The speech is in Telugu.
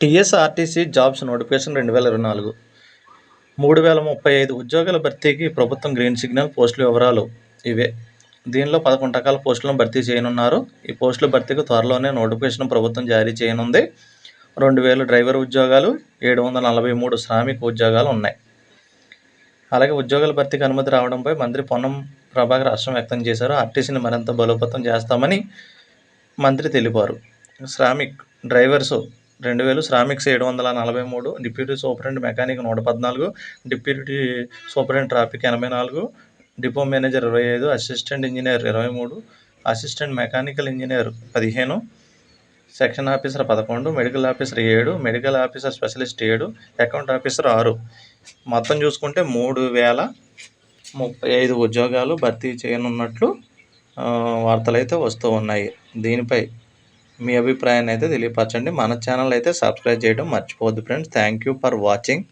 టీఎస్ఆర్టీసీ జాబ్స్ నోటిఫికేషన్ రెండు వేల ఇరవై నాలుగు. మూడు వేల ముప్పై ఐదు ఉద్యోగాల భర్తీకి ప్రభుత్వం గ్రీన్ సిగ్నల్ పోస్టుల వివరాలు ఇవే. దీనిలో పదకొండు రకాల పోస్టులను భర్తీ చేయనున్నారు. ఈ పోస్టుల భర్తీకి త్వరలోనే నోటిఫికేషన్ ప్రభుత్వం జారీ చేయనుంది. రెండు వేలు డ్రైవర్ ఉద్యోగాలు ఏడు వందల నలభై మూడు శ్రామిక ఉద్యోగాలు ఉన్నాయి. అలాగే ఉద్యోగాల భర్తీకి అనుమతి రావడంపై మంత్రి పొన్నం ప్రభాకర్ హర్షం వ్యక్తం చేశారు. ఆర్టీసీని మరింత బలోపేతం చేస్తామని మంత్రి తెలిపారు. శ్రామిక్ డ్రైవర్స్ రెండు వేలు శ్రామిక్స్ ఏడు వందల నలభై మూడు డిప్యూటీ సూపరింటెండెంట్ మెకానిక్ నూట పద్నాలుగు డిప్యూటీ సూపరింటెండెంట్ ట్రాఫిక్ ఎనభై నాలుగు డిపో మేనేజర్ ఇరవై ఐదు అసిస్టెంట్ ఇంజనీర్ ఇరవై మూడు అసిస్టెంట్ మెకానికల్ ఇంజనీర్ పదిహేను సెక్షన్ ఆఫీసర్ పదకొండు మెడికల్ ఆఫీసర్ ఏడు మెడికల్ ఆఫీసర్ స్పెషలిస్ట్ ఏడు అకౌంట్ ఆఫీసర్ ఆరు. మొత్తం చూసుకుంటే మూడు వేల ముప్పై ఐదు ఉద్యోగాలు భర్తీ చేయనున్నట్లు వార్తలు అయితే వస్తూ ఉన్నాయి. దీనిపై మీ అభిప్రాయాన్ని అయితే తెలియపరచండి. మన ఛానల్ అయితే సబ్స్క్రైబ్ చేయడం మర్చిపోవద్దు friends thank you for watching